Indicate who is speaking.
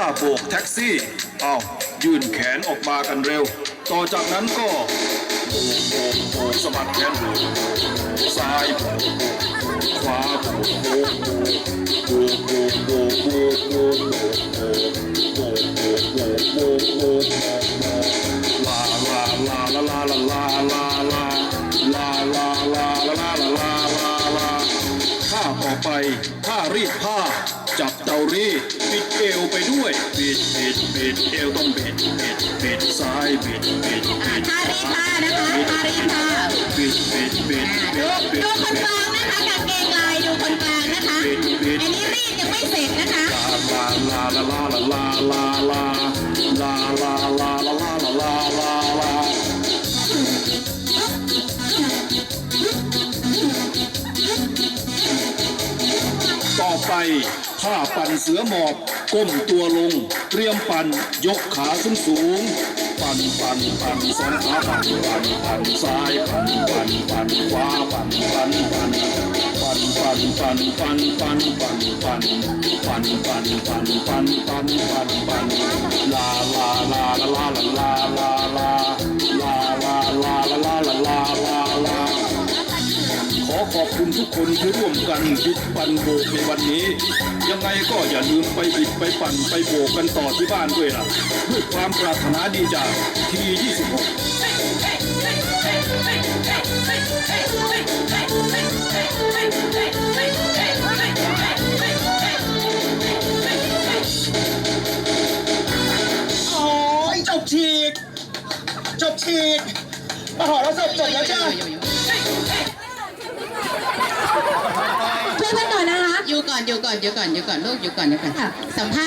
Speaker 1: าโบกแท็กซี่ เอายื่นแขนออกมากันเร็ว ต่อจากนั้นก็โบกโบกโบกสะบัดแขนโบกซ้ายโบกขวาโบกโบกโบกโบกโบกโบกโบกโบกโบกโบกโบกโบกโบก ท่าต่อไปท่ารีดผ้า จับเตารีดปิดเอวไปด้วยปิดปิดปิดเอวต้องปิดปิดปิดซ้ายปิดปิดปิด
Speaker 2: ท่ารีดผ้านะคะท่ารีดผ้า
Speaker 1: ปิดปิดปิด
Speaker 2: ดู
Speaker 1: ดู
Speaker 2: คนกลางนะคะกางเกงลายดูคนกลางนะคะอันนี้รีดยังไม่เสร็จนะคะ
Speaker 1: ลาลาลาลาลาลาลาลาลาลาลาลาลาลาลาลาลา ต่อไปท่าปั่นเสือหมอบก้มตัวลง เตรียมปั่นยกขาขึ้นสูง ปั่นปั่นปั่นสองขาปั่นปั่นปั่นซ้ายปั่นปั่นปั่นขวาปั่นปั่นปั่นปั่นปั่นปั่นปั่นปั่นปั่นปั่นปั่นปั่นปั่นปั่นปั่นปั่นปั่นลาลาลาลาลาลาลาลา ทุกคนที่ร่วมกันบิดปั่นโบกในวันนี้ ยังไงก็อย่าลืมไปบิดไปปั่นไปโบกกันต่อที่บ้านด้วยล่ะด้วยความปรารถนาดีจากทียี่สิบหก
Speaker 3: โอ้ยจบฉีกจบฉีกมหรสพจบแล้วจ้า
Speaker 2: ช่วยเพื่อน ก่อนนะคะ
Speaker 4: อยู่ก่อนอยู่ก่อนอยู่ก่อนอยู่ก่อนลูกอยู่ก่อนอยู่ก่อน
Speaker 2: ค่ะ
Speaker 4: สัมภาษณ์